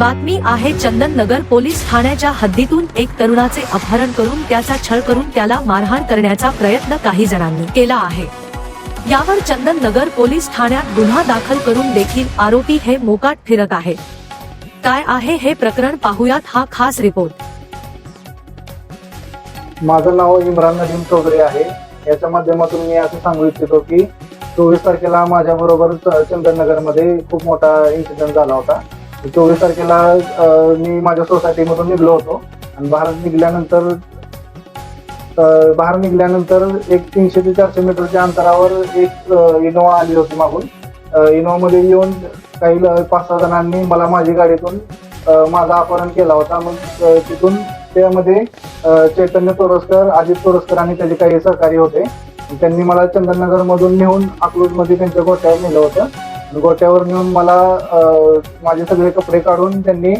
बातमी आहे चंदननगर पोलीस ठाण्याच्या हद्दीतून एक तरुणाचे अपहरण करून त्याचा छळ करून त्याला मारहाण करण्याचा प्रयत्न काही जणांनी केला आहे. यावर चंदननगर पोलीस ठाण्यात गुन्हा दाखल करून देखील आरोपी हे मोकाट फिरत आहे. काय आहे हे प्रकरण पाहुयात हा खास रिपोर्ट. माझं नाव इम्रान नदीम चौधरी आहे. याच्या माध्यमातून मी असं सांगू इच्छितो की चोवीस तारखेला माझ्या बरोबर चंदननगरमध्ये खूप मोठा इन्सिडेंट झाला होता. चोवीस तारखेला अं, मी माझ्या सोसायटीमधून निघलो होतो. आणि बाहेर निघाल्यानंतर अं, बाहेर निघाल्यानंतर एक तीनशे ते चारशे मीटरच्या अंतरावर एक अं, इनोवा आली होती मागून. अं, इनोवामध्ये येऊन काही ल- पाच सहा जणांनी मला माझी गाडीतून अं, माझा अपहरण केला होता. मग अं, तिथून त्यामध्ये अं, चैतन्य तोरसकर अजित तोरसकर आणि त्याचे काही सहकारी होते. त्यांनी मला चंदननगरमधून नेऊन अकलूजमध्ये त्यांच्या गोठ्यावर नेलं होतं. गोट्यावर नेऊन मला माझे सगळे कपडे काढून त्यांनी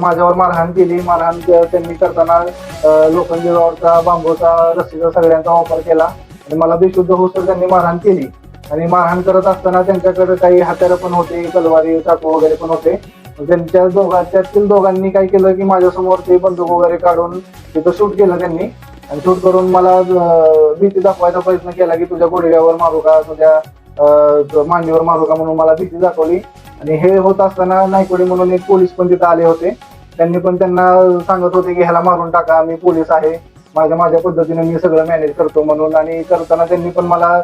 माझ्यावर मारहाण केली. मारहाण त्यांनी करताना लोखंडी रॉडचा बांबूचा रस्सीचा सगळ्यांचा वापर केला. आणि मला बेशुद्ध होऊस त्यांनी मारहाण केली. आणि मारहाण करत असताना त्यांच्याकडे काही हत्यारं पण होते तलवारी चाकू वगैरे पण होते. त्यांच्या दोघा त्यातील दोघांनी काय केलं की माझ्यासमोर ते बंदूक वगैरे काढून तिथं शूट केलं त्यांनी. आणि शूट करून मला भीती दाखवायचा प्रयत्न केला की तुझ्या गोडग्यावर मारू का? तुझ्या मांडीवर मारू का म्हणून मला भीती दाखवली. आणि हे होत असताना नायकोडी म्हणून एक पोलीस पण तिथं आले होते. त्यांनी पण त्यांना सांगत होते की ह्याला मारून टाका मी पोलीस आहे. माझ्या माझ्या पद्धतीने मी सगळं मॅनेज करतो म्हणून आणि करताना त्यांनी पण मला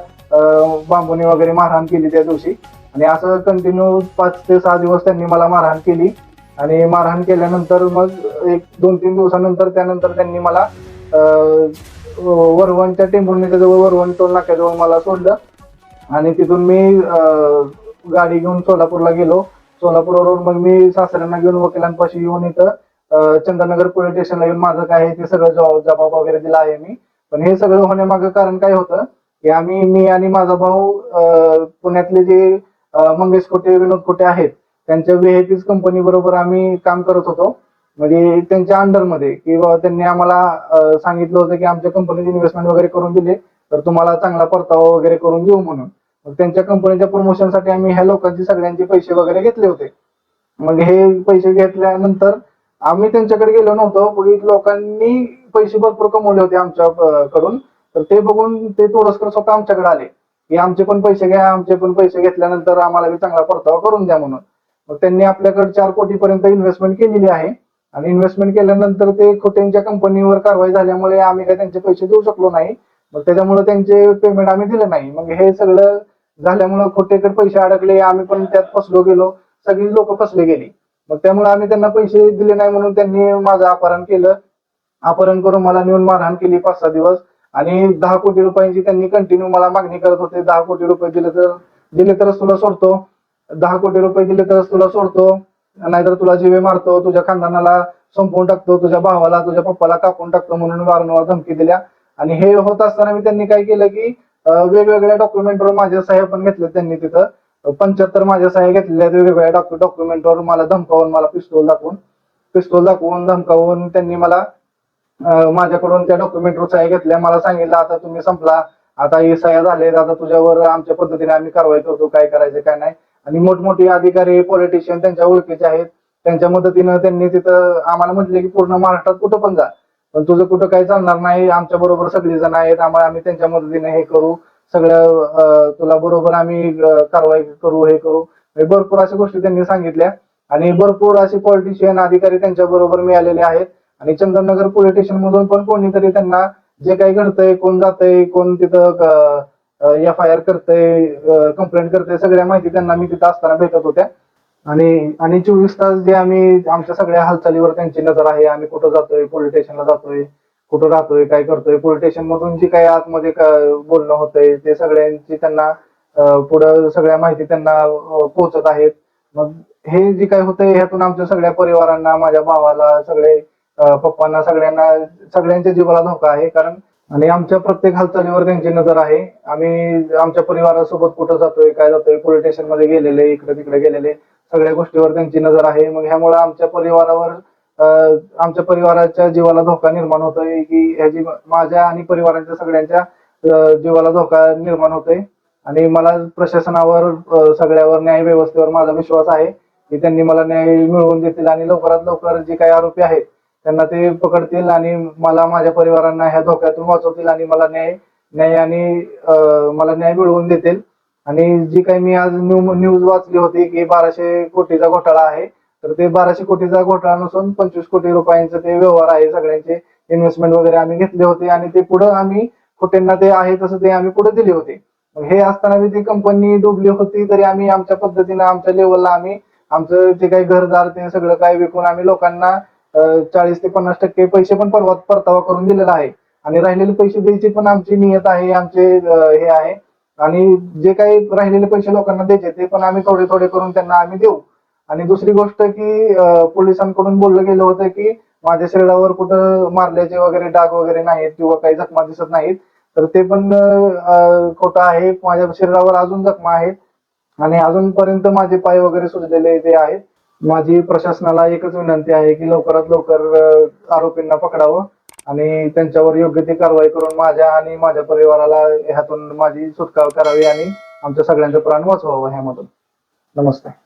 बांबूने वगैरे मारहाण केली त्या दिवशी. आणि असं कंटिन्यू पाच ते सहा दिवस त्यांनी मला मारहाण केली. आणि मारहाण केल्यानंतर मग एक दोन तीन दिवसानंतर त्यानंतर त्यांनी मला वरवणच्या टेंभुर्णीच्या जवळ वरवण टोल नाक्याजवळ मला सोडलं. आणि तिथून मी गाडी घेऊन सोलापूरला गेलो. सोलापूरवरून मग मी सासऱ्यांना घेऊन वकिलांपाशी येऊन इथं चंद्रनगर पोलीस स्टेशनला येऊन माझं काय आहे ते सगळं जबाब जबाब वगैरे दिला आहे मी. पण हे सगळं होण्यामागं कारण काय होतं की आम्ही मी आणि माझा भाऊ पुण्यातले जे मंगेश कोटे विनोद कोटे आहेत त्यांच्या व्हीआयपीज कंपनी बरोबर आम्ही काम करत होतो. म्हणजे त्यांच्या अंडरमध्ये की त्यांनी आम्हाला सांगितलं होतं की आमच्या कंपनीत इन्व्हेस्टमेंट वगैरे करून दिले. तर तुम्हाला चांगला परतावा वगैरे करून देऊ म्हणून. मग त्यांच्या कंपनीच्या प्रमोशनसाठी आम्ही ह्या लोकांचे सगळ्यांचे पैसे वगैरे घेतले होते. मग हे पैसे घेतल्यानंतर आम्ही त्यांच्याकडे गेलो नव्हतो. लोकांनी पैसे भरपूर कमवले होते आमच्या कडून. तर ते बघून ते तोरसकर स्वतः आमच्याकडे आले. की आमचे पण पैसे घ्या आमचे पण पैसे घेतल्यानंतर आम्हाला बी चांगला परतावा करून द्या म्हणून. मग त्यांनी आपल्याकडे चार कोटी पर्यंत इन्व्हेस्टमेंट केलेली आहे. आणि इन्व्हेस्टमेंट केल्यानंतर ते खोट्यांच्या कंपनीवर कारवाई झाल्यामुळे आम्ही काय त्यांचे पैसे देऊ शकलो नाही. मग त्याच्यामुळे त्यांचे पेमेंट आम्ही दिले नाही. मग हे सगळं झाल्यामुळं खोटेकडे पैसे अडकले आम्ही पण त्यात फसलो गेलो. सगळी लोक फसले गेली. मग त्यामुळे आम्ही त्यांना पैसे दिले नाही म्हणून त्यांनी माझं अपहरण केलं. अपहरण करून मला नेऊन मारहाण केली पाच सहा दिवस. आणि दहा कोटी रुपयांची त्यांनी कंटिन्यू मला मागणी करत होते. दहा कोटी रुपये दिले तर दिले तरच तुला सोडतो. दहा कोटी रुपये दिले तरच तुला सोडतो. नाहीतर तुला जीवे मारतो. तुझ्या खानदानाला संपवून टाकतो. तुझ्या भावाला तुझ्या पप्पाला कापून टाकतो म्हणून वारंवार धमकी दिल्या. आणि हे होत असताना मी त्यांनी काय केलं की वेगवेगळ्या डॉक्युमेंटवर माझ्या सह्या पण घेतल्या त्यांनी तिथं. पंच्याहत्तर माझ्या सह्या घेतलेल्या वेगवेगळ्या डॉक्युमेंटवर मला धमकावून मला पिस्तोल दाखवून पिस्तोल दाखवून धमकावून त्यांनी मला माझ्याकडून त्या डॉक्युमेंटवर सह्या घेतल्या. मला सांगितलं आता तुम्ही संपला. आता हे सह्या झालेत. आता तुझ्यावर आमच्या पद्धतीने आम्ही कारवाई करतो. काय करायचं काय नाही. आणि मोठमोठे अधिकारी पॉलिटिशियन त्यांच्या ओळखीचे आहेत. त्यांच्या मदतीनं त्यांनी तिथं आम्हाला म्हटले की पूर्ण महाराष्ट्रात कुठं पण जा. पण तुझं कुठं काही चालणार नाही. आमच्या बरोबर सगळी जण आहेत. आम्हाला आम्ही त्यांच्या मदतीने हे करू. सगळं तुला बरोबर आम्ही कारवाई करू हे करू. भरपूर अशा गोष्टी त्यांनी सांगितल्या. आणि भरपूर असे पॉलिटिशियन अधिकारी त्यांच्या बरोबर मिळालेले आहेत. आणि चंदननगर पोलीस स्टेशन मधून पण कोणीतरी त्यांना जे काही घडतंय कोण जातंय कोण तिथं एफ आय आर करतंय कंप्लेंट करतंय सगळ्या माहिती त्यांना मी तिथं असताना भेटत होत्या. आणि आणि चोवीस तास जे आम्ही आमच्या सगळ्या हालचालीवर त्यांची नजर आहे. आम्ही कुठं जातोय? पोलीस स्टेशनला जातोय. कुठं राहतोय? काय करतोय? पोलीस स्टेशन मधून जी काही आतमध्ये बोलणं होतंय ते सगळ्यांची त्यांना पुढं सगळ्या माहिती त्यांना पोहोचत आहेत. मग हे जे काय होतंय ह्यातून आमच्या सगळ्या परिवारांना माझ्या भावाला सगळे पप्पांना सगळ्यांना सगळ्यांच्या जीवाला धोका आहे. कारण आणि आमच्या प्रत्येक हालचालीवर त्यांची नजर आहे. आम्ही आमच्या परिवारासोबत कुठं जातोय काय जातोय पोलीस स्टेशनमध्ये गेलेले इकडे तिकडे गेलेले सगळ्या गोष्टीवर त्यांची नजर आहे. मग ह्यामुळे आमच्या परिवारावर अं, आमच्या परिवाराच्या जीवाला धोका निर्माण होतोय की ह्याची माझ्या आणि परिवाराच्या सगळ्यांच्या जीवाला धोका निर्माण होतोय. आणि मला प्रशासनावर सगळ्यावर न्याय व्यवस्थेवर माझा विश्वास आहे की त्यांनी मला न्याय मिळवून देतील आणि लवकरात लवकर जे काही आरोपी आहेत त्यांना ते पकडतील आणि मला माझ्या परिवारांना ह्या धोक्यातून वाचवतील आणि मला न्याय न्याय आणि मला न्याय मिळवून देतील. आणि जी काही मी आज न्यू न्यूज वाचली होती की बाराशे कोटीचा घोटाळा आहे तर ते बाराशे कोटीचा घोटाळा नसून पंचवीस कोटी रुपयांचं ते व्यवहार आहे सगळ्यांचे इन्व्हेस्टमेंट वगैरे आम्ही घेतले होते आणि ते पुढे आम्ही खोट्यांना ते आहे तसं ते आम्ही पुढे दिले होते. हे असताना बी ती कंपनी डुबली होती तरी आम्ही आमच्या पद्धतीनं आमच्या लेवलला आम्ही आमचं जे काही घरदार ते सगळं काही विकून आम्ही लोकांना चाळीस ते पन्नास टक्के पैसे पण परवा परतावा करून दिलेला आहे. आणि राहिलेले पैसे द्यायचे पण आमची नियत आहे आमचे हे आहे. आणि जे काही राहिलेले पैसे लोकांना द्यायचे ते पण आम्ही थोडे थोडे करून त्यांना आम्ही देऊ. आणि दुसरी गोष्ट की पोलिसांकडून बोललं गेलं होतं की माझ्या शरीरावर कुठं मारल्याचे वगैरे डाग वगैरे नाहीत किंवा काही जखमा दिसत नाहीत तर ते पण खोटं आहे. माझ्या शरीरावर अजून जखमा आहेत. आणि अजूनपर्यंत माझे पाय वगैरे सुजलेले ते आहेत. माझी प्रशासनाला एकच विनंती आहे की लवकरात लवकर आरोपींना पकडावं आणि त्यांच्यावर योग्य ती कारवाई करून माझ्या आणि माझ्या परिवाराला ह्यातून माझी सुटका करावी आणि आमच्या सगळ्यांचं प्राण वाचवावं ह्यामधून. नमस्ते.